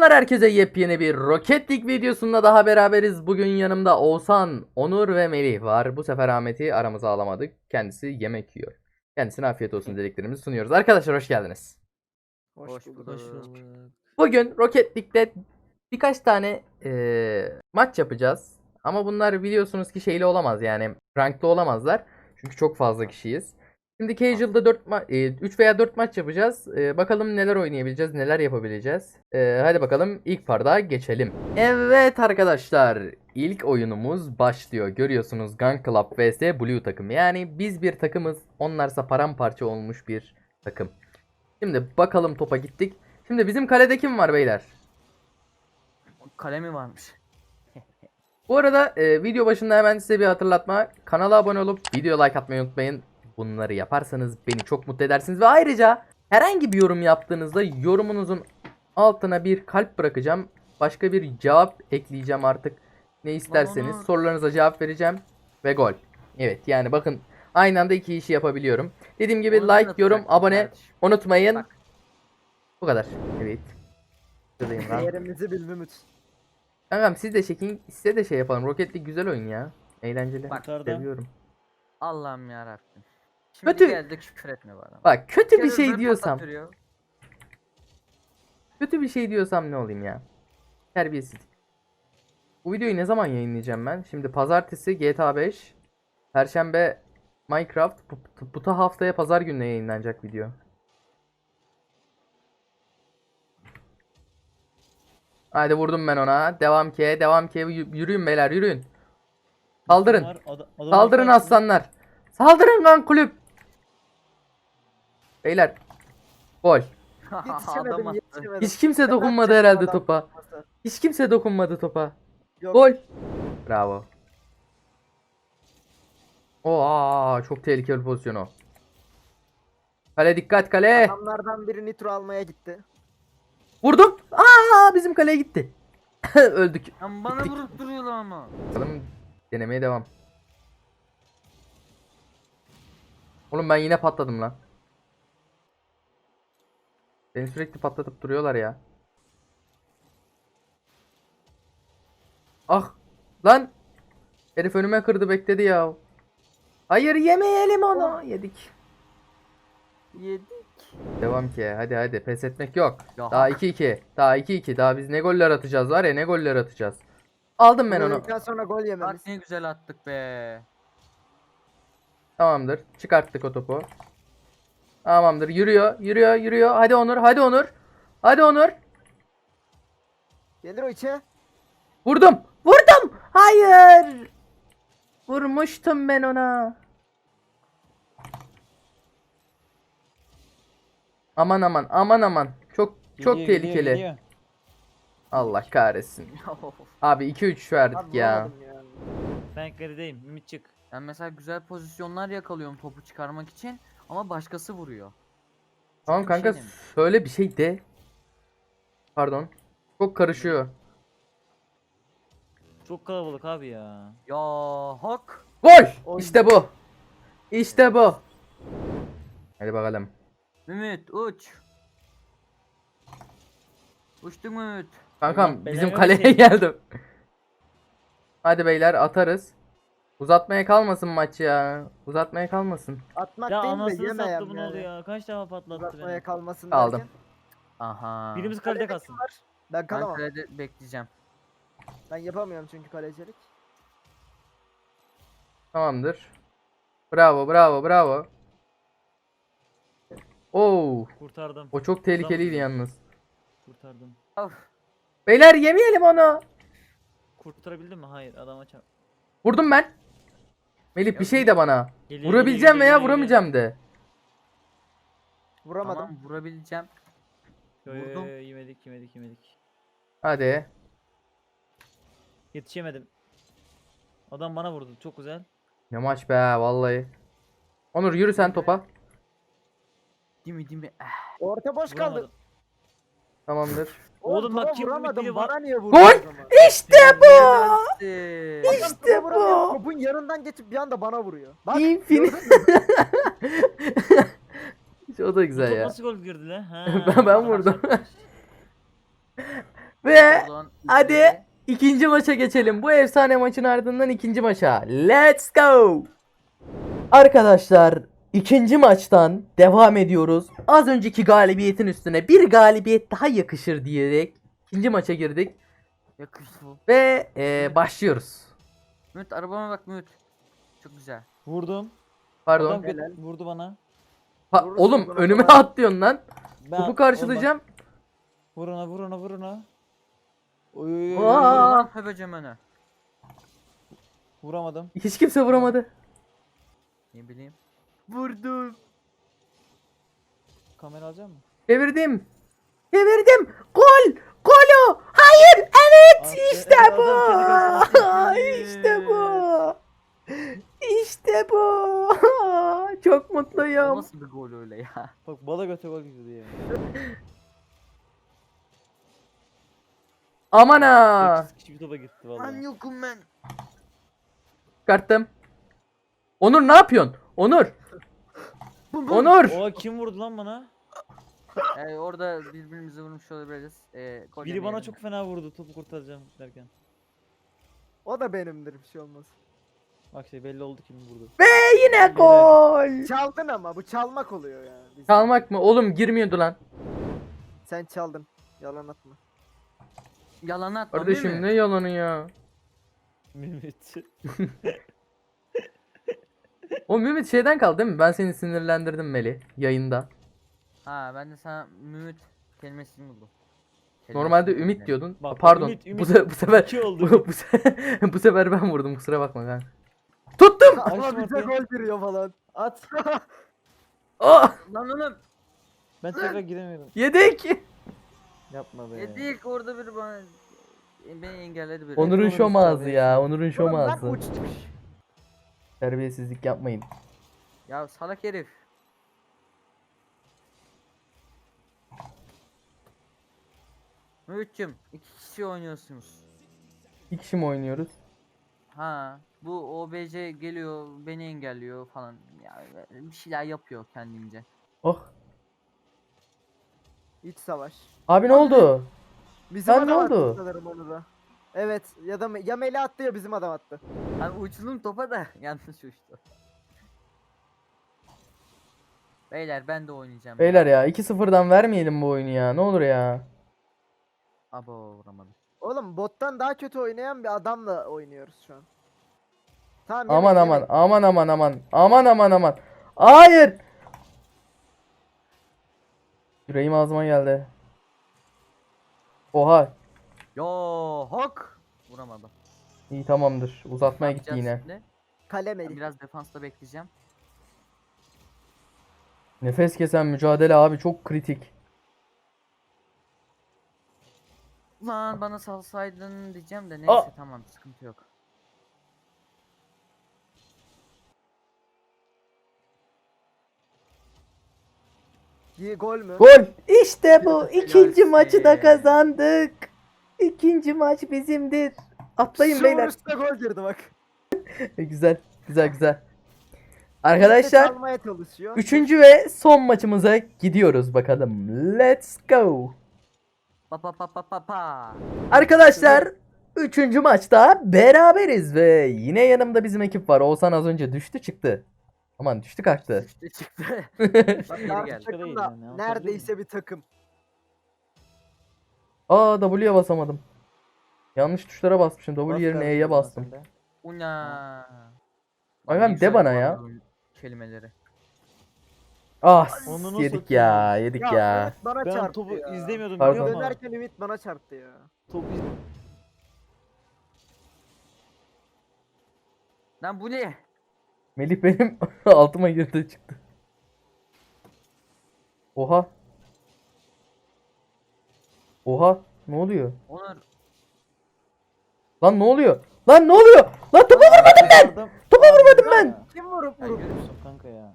Selamlar herkese yepyeni bir Rocket League videosunda daha beraberiz. Bugün yanımda Oğuzhan, Onur ve Melih var. Bu sefer Ahmet'i aramıza alamadık. Kendisi yemek yiyor. Kendisine afiyet olsun dileklerimizi sunuyoruz. Arkadaşlar hoş geldiniz. Hoş, bulduk. Hoş bulduk. Bugün Rocket League'de birkaç tane eee, maç yapacağız. Ama bunlar biliyorsunuz ki şeyli olamaz yani ranklı olamazlar. Çünkü çok fazla kişiyiz. Şimdi Casual'da 4 ma- 3 veya 4 maç yapacağız. Eee, bakalım neler oynayabileceğiz, neler yapabileceğiz. Eee, hadi bakalım ilk parda geçelim. Evet arkadaşlar, ilk oyunumuz başlıyor. Görüyorsunuz Gun Club vs Blue takım. Yani biz bir takımız, onlarsa paramparça olmuş bir takım. Şimdi bakalım topa gittik. Şimdi bizim kalede kim var beyler? Kalemi varmış. Bu arada e, video başında hemen size bir hatırlatma. Kanala abone olup video like atmayı unutmayın. Bunları yaparsanız beni çok mutlu edersiniz. Ve ayrıca herhangi bir yorum yaptığınızda yorumunuzun altına bir kalp bırakacağım. Başka bir cevap ekleyeceğim artık. Ne isterseniz Bana- sorularınıza cevap vereceğim. Ve gol. Evet yani bakın aynı anda iki işi yapabiliyorum. Dediğim gibi Onu like, yorum, abone kardeşim. unutmayın. Bak. Bu kadar. Evet. Şuradayım lan. Değerimizi bil Mümüt. Kankam siz de çekin size de şey yapalım. Rocket League güzel oyun ya. Eğlenceli. Bak, Seviyorum. Allah'ım ya Rabbim. Şimdi Kötü- geldi küfür etme bana. Bak kötü bir Kere şey diyorsam, kötü bir şey diyorsam ne olayım ya? Terbiyesiz. Bu videoyu ne zaman yayınlayacağım ben? Şimdi pazartesi GTA 5, perşembe Minecraft, bu, bu da haftaya pazar gününe yayınlanacak video. Haydi vurdum ben ona. Devam ki, devam ki. Yürüyün beyler, yürüyün. Saldırın. Saldırın aslanlar. Saldırın lan kulüp. Beyler. Gol. Yetişemedim Adam yetişemedim. Hiç kimse dokunmadı herhalde adam topa. Hiç kimse dokunmadı topa. Yok. Gol. Bravo. Oo, çok tehlikeli pozisyon o. Kale dikkat kale. Adamlardan biri nitro almaya gitti. Vurdum. Aa bizim kaleye gitti. Öldük. Lan bana Bittik. vurup duruyorlar ama. Bakalım denemeye devam. Oğlum ben yine patladım lan. Beni sürekli patlatıp duruyorlar ya. Ah lan. Herif önüme kırdı bekledi ya. Hayır yemeyelim onu. Yedik. Yedik. Devam ki. Hadi hadi pes etmek yok. Ya Daha hak. 2-2. Daha 2-2. Daha biz ne goller atacağız var ya ne goller atacağız. Aldım ben onu. Öldükten sonra gol yememiz. Bak ne güzel attık be. Tamamdır. Çıkarttık o topu. Tamamdır. Yürüyor. Yürüyor. Yürüyor. Hadi Onur. Hadi Onur. Hadi Onur. Gelir o içe. Vurdum. Vurdum. Hayır. Vurmuştum ben ona. Aman aman. Aman aman. Çok çok geliyor, tehlikeli. geliyor. Allah kahretsin. Abi 2-3 verdik Abi ya. vuramadım ya. Ben kaledeyim. Ümit çık. ben mesela güzel pozisyonlar yakalıyorum topu çıkarmak için ama başkası vuruyor. Tamam bir kanka şey demiyor. söyle bir şey de. Pardon. Çok karışıyor. Çok kalabalık abi ya. Ya hak. Gol! Oy. İşte bu. İşte bu. Hadi bakalım. Ümit uç. Uçtun Ümit. Kankam bizim belanı kaleye versin. geldim. Hadi beyler atarız. Uzatmaya kalmasın maç ya. Uzatmaya kalmasın. Atmak Ya değil de anasını yemeyem sattı bunu yani. oluyor ya. Kaç defa patlattı Uzatmaya beni. kalmasın Aldım. derken. Aha. Birimiz kalede kalsın. var? Ben ben kalamam. kalede bekleyeceğim. Ben yapamıyorum çünkü kalecilik. Tamamdır. Bravo bravo bravo. Oo, Kurtardım. o çok tehlikeliydi yalnız. Kurtardım. Beyler yemeyelim onu. Kurtarabildim mi? Hayır adama çarp. Vurdum ben. Melih bir şey de bana. Geliyor, Vurabileceğim geliyor, veya geliyor, vuramayacağım de. Vuramadım. Tamam vurabileceğim. geliyor. Yo, yo, Vurdum. yo, yemedik yemedik yemedik. Hadi. Yetişemedim. Adam bana vurdu. Çok güzel. Ne maç be vallahi. Onur yürü sen topa. Değil mi değil mi? Eh. Orta boş kaldı. Vuramadım. Tamamdır. Oğlum bak kim vuramadım. Bana niye vurdun Gol! İşte bu. Bitti. İşte bu. Topun yanından geçip bir anda bana vuruyor. Bak. Infinite. o da güzel ya. nasıl gol girdi lan? Ha, Ben- ben vurdum. Ve hadi. ikinci maça geçelim. Bu efsane maçın ardından ikinci maça. Let's go. Arkadaşlar ikinci maçtan devam ediyoruz. Az önceki galibiyetin üstüne bir galibiyet daha yakışır diyerek ikinci maça girdik. Yakıştı bu. Ve eee, başlıyoruz. Mümit arabama bak Mümit. Çok güzel. Vurdum. Pardon. Adam gö- vurdu bana. Ha, Vurursun oğlum buna önüme falan. atlıyorsun lan. Ben Topu karşılayacağım. Vur ona vur ona vur ona. Oy oy oy. Aa! Höbecem öne. Vuramadım. Hiç kimse vuramadı. Ne bileyim. Vurdum. Kamera alacak mısın? Çevirdim. Çevirdim. Gol. Gol o. Hayır. Evet. Aa, İşte bu. İşte bu. İşte bu. Çok O mutluyum. nasıl bir gol öyle ya? Bak bala göte gol girdi ya. Aman ha. 8 kişi bir topa gitti vallahi. yokum ben. Çıkarttım. Onur ne yapıyorsun? Onur. Onur. Oha kim vurdu lan bana? Ee, orada birbirimizi vurmuş olabiliriz. Ee, gol Biri bana yemeyelim. çok fena vurdu topu kurtaracağım derken. O da benimdir bir şey olmaz. Bak şey belli oldu kim vurdu. Ve yine gol. Çaldın ama bu çalmak oluyor yani. Biz- Çalmak mı? Oğlum girmiyordu lan. Sen çaldın. Yalan atma. Yalan atma Kardeşim ne yalanı ya. Mehmet. O Mehmet şeyden kaldı değil mi? Ben seni sinirlendirdim Meli yayında. Ha ben de sana Mümit kelimesini buldum. Normalde Ümit buldum. diyordun. Bak, Pardon. Ümit, bu, Ümit. se- bu sefer İki oldu. bu, bu, se- bu sefer ben vurdum kusura bakma kanka. Tuttum. Açtım bize gol giriyor falan. At. Oh, Lan oğlum. Ben tekrar giremiyorum. yedik. Yapma be. Yedik orada biri bana beni engelledi biri. Onur'un şom ağzı ya. Onur'un şom ağzı. Terbiyesizlik yapmayın. Ya salak herif. Mümit'cim iki kişi oynuyorsunuz. Bir kişi mi oynuyoruz? Ha bu OBC geliyor beni engelliyor falan. Ya bir şeyler yapıyor kendince. Oh. İç savaş. Abi ne oldu? Bizim ne oldu? sanırım onu da. Evet ya da ya Meli attı ya bizim adam attı. Abi uçtum topa da yanlış uçtu. Beyler ben de oynayacağım. ya. Beyler ya 2-0'dan vermeyelim bu oyunu ya. Ne olur ya. Abo vuramadım. Oğlum bottan daha kötü oynayan bir adamla oynuyoruz şu an. Tamam Aman yemek, aman yemek. aman aman aman. Aman aman aman. Hayır. Yüreğim ağzıma geldi. Oha. Yo hok. Vuramadım. İyi tamamdır. Uzatmaya gitti yine. şimdi? Kale Ben Meli. biraz defansta bekleyeceğim. Nefes kesen mücadele abi çok kritik. Lan bana salsaydın diyeceğim de neyse Aa! tamam sıkıntı yok. Gi- Gol mü? Gol. İşte bu. İkinci maçı da kazandık. İkinci maç bizimdir. Atlayın Şu beyler. vuruşta gol girdi bak. güzel. Güzel güzel. Arkadaşlar üçüncü ve son maçımıza gidiyoruz bakalım. Let's go. Pa pa pa pa pa. Arkadaşlar üçüncü maçta beraberiz ve yine yanımda bizim ekip var. Oğuzhan az önce düştü çıktı. Aman düştü kalktı. İşte çıktı. Bak, takım da neredeyse bir takım. Aa W'ye basamadım. Yanlış tuşlara basmışım. W Bas yerine E'ye bastım. de. Una. Agam, de bana ya. Kelimeleri. Ah Onu nasıl yedik ya yedik Ya, ya. Ümit bana Ben çarptı topu ya. izlemiyordum Pardon. biliyor musun? Dönerken Ümit bana çarptı ya. Topu iz... Lan bu ne? Melih benim altıma girdi çıktı. Oha. Oha. Ne oluyor? Onur. Lan ne oluyor? Lan ne oluyor? Lan topa vurmadım ben. Topa vurmadım ben. Kim vurup vurup? Kanka ya.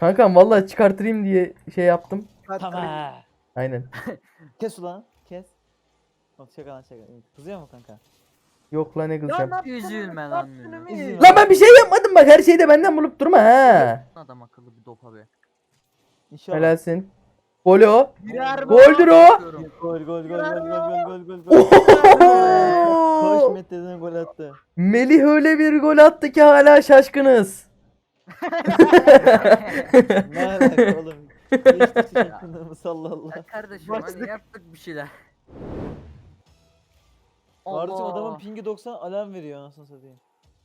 Kankam vallahi çıkartırayım diye şey yaptım. Tamam. Aynen. Kes ulan. Kes. Bak şaka lan şaka. Kızıyor mu kanka? Yok lan ne kızacağım. Üzülme lan? Üzülme. Lan ben bir şey yapmadım bak her şeyde benden bulup durma ha. Adam akıllı bir dopa be. İnşallah. Helalsin. Gol o. Goldür o. Gol gol gol gol gol gol gol gol. Koş Mete'den gol attı. Melih öyle bir gol attı ki hala şaşkınız. ne oğlum? Geçti şaşkınlığımı sallallah. Kardeşim hadi yaptık bir şeyler. Kardeşim adamın pingi 90 alarm veriyor anasını satayım.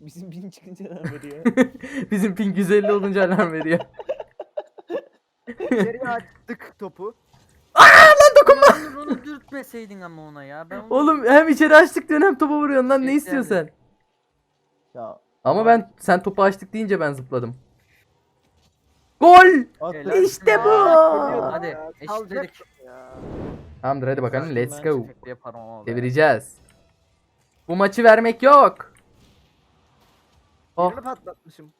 Bizim ping çıkınca alarm veriyor. Bizim ping 150 olunca alarm veriyor. Geriye attık topu. Onu, onu dürtmeseydin ama ona ya. Ben onu- Oğlum hem içeri açtık diyorsun hem topa vuruyorsun lan ne Bekle istiyorsun ya Ama ben sen topu açtık deyince ben zıpladım. Gol! at Helal İşte bu. Hadi eşitledik. kalacaktım ya. Tamamdır hadi bakalım let's go. Yaparım ama. Devireceğiz. Bu maçı vermek yok. Oh. Birini patlatmışım.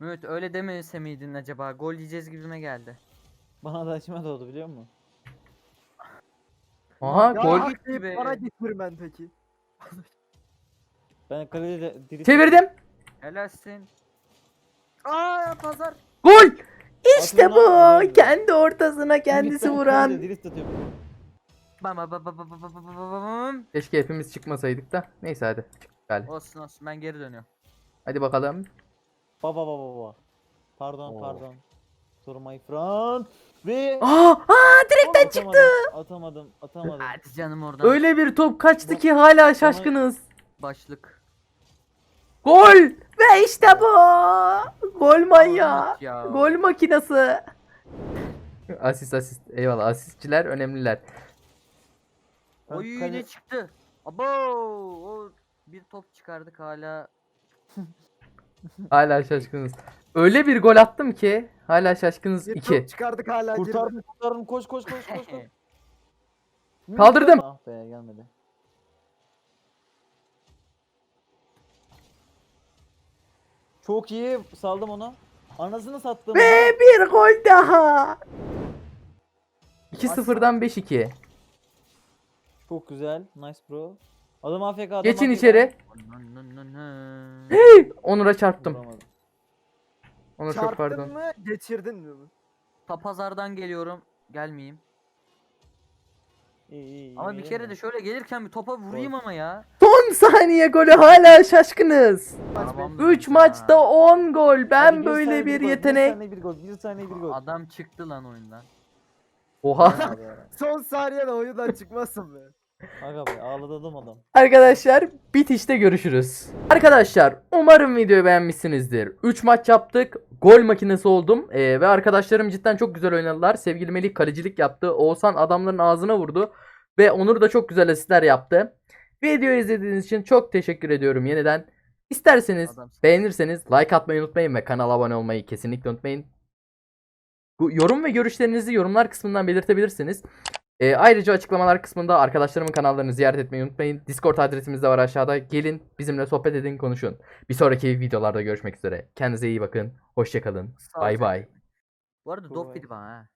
Mehmet öyle demese miydin acaba? Gol yiyeceğiz gibime geldi. Bana da açma doğdu biliyor musun? Aha Ya gol. hak gibi. deyip bana getirmen peki. Ben kalede de diri Çevirdim. Helalsin. Aa pazar. Gol! İşte bu. Kendi ortasına kendisi vuran. Bam bam bam bam bam bam bam bam bam. Keşke hepimiz çıkmasaydık da. Neyse hadi. Çıktık hadi. Olsun olsun ben geri dönüyorum. Hadi bakalım. Baba baba baba. Pardon Oo. pardon. Sorry my friend. Ve Aa, aa direkten çıktı. Atamadım, atamadım. atamadım. Hadi canım oradan. Öyle bir top kaçtı ki hala şaşkınız. Başlık. Gol! Ve işte bu. Gol manyağı. Ya. Gol makinası. Asist asist. Eyvallah asistçiler önemliler. Oy kale- ne çıktı? Abo o bir top çıkardık hala. Hala şaşkınız. Öyle bir gol attım ki hala şaşkınız Bir 2. top çıkardık hala girdi. Kurtardım, kurtardım. Koş koş koş koş koş. Kaldırdım. Ah be gelmedi. Çok iyi saldım onu. Anasını sattım. Ve bir gol daha. 2-0'dan 5-2. Çok güzel. Nice bro. Adam AFK adam Geçin AFK. içeri. Hey! Onur'a çarptım. Vuramadım. Onur çok Çarptın pardon. mı geçirdin mi? Ta pazardan geliyorum. Gelmeyeyim. İyi iyi. Ama iyi, bir iyi kere de şöyle gelirken bir topa vurayım ama ya. Son saniye golü hala şaşkınız. Arabam 3 da maçta 10 gol. Hadi Ben bir böyle bir gol, yetenek. Bir saniye bir gol. Bir saniye bir gol. Adam çıktı lan oyundan. Oha. Son saniyede oyundan çıkmasın be. Aga be ağladım adam. Arkadaşlar bitişte görüşürüz. Arkadaşlar umarım videoyu beğenmişsinizdir. 3 maç yaptık. Gol makinesi oldum. Ee, ve arkadaşlarım cidden çok güzel oynadılar. Sevgili Melih kalecilik yaptı. Oğuzhan adamların ağzına vurdu. Ve Onur da çok güzel asistler yaptı. Videoyu izlediğiniz için çok teşekkür ediyorum yeniden. İsterseniz Adamsın. beğenirseniz like atmayı unutmayın ve kanala abone olmayı kesinlikle unutmayın. Bu yorum ve görüşlerinizi yorumlar kısmından belirtebilirsiniz. Ee, ayrıca açıklamalar kısmında arkadaşlarımın kanallarını ziyaret etmeyi unutmayın. Discord adresimiz de var aşağıda. Gelin bizimle sohbet edin konuşun. Bir sonraki videolarda görüşmek üzere. Kendinize iyi bakın. Hoşçakalın. Bay bay. Bu arada dop dedi bana ha.